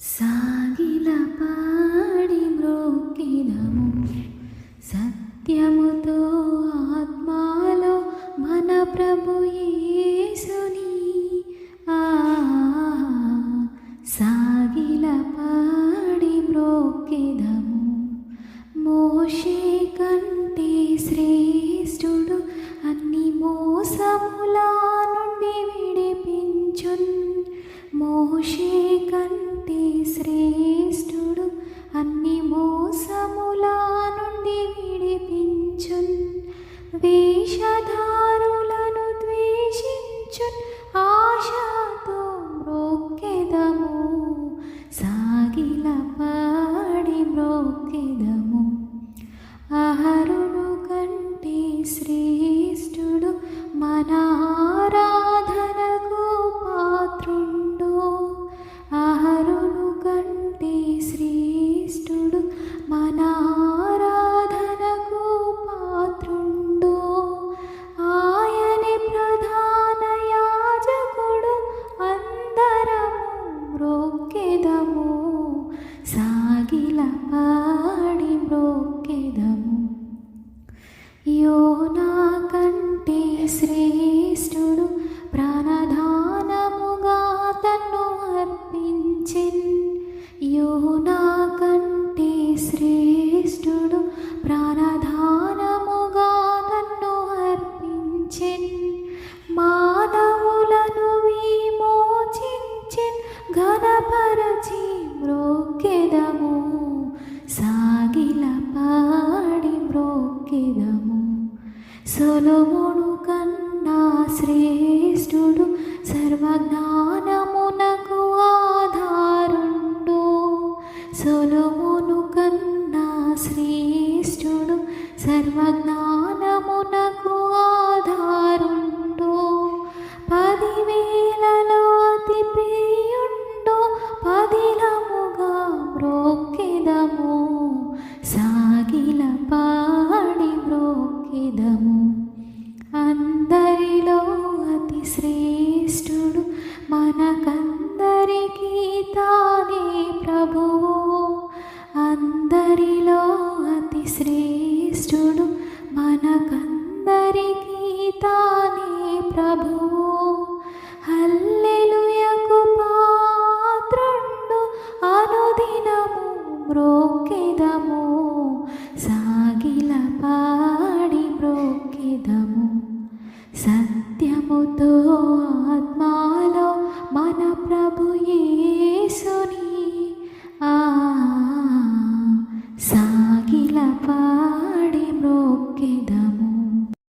సాగిల పాడి మ్రోకినము సత్యముతో ఆత్మాలో మన ప్రభు యేసుని. ఆ సాగిల పాడి మ్రోకిదము మోషే కంటే శ్రేష్ఠుడు అన్ని మోసముల నుండి విడిపించున్. మోషే కంటే శ్రేష్ఠుడు అన్ని మోసముల నుండి విడిపించున్. వేషధా యోనా కంటే శ్రేష్ఠుడు ప్రాణదానముగా తన్ను అర్పించిన్. యోనా కంటే శ్రేష్ఠుడు ప్రాణదానముగా తన్ను అర్పించిన్. మా సొలొమోను కన్నా శ్రేష్ఠుడు సర్వజ్ఞానమునకు ఆధారుండు. సొలొమోను కన్నా శ్రేష్ఠుడు సర్వజ్ఞా మనకందరికీ తానే ప్రభువు అందరిలో అతి శ్రేష్ఠుడు మనకందరికీ తానే ప్రభువు హల్లెలుయకు పాత్రుండు అనుదినము మ్రోక్కిదము సాగిల పాడి మ్రోక్కిదము సత్యముతో ఆత్మా माना प्रभु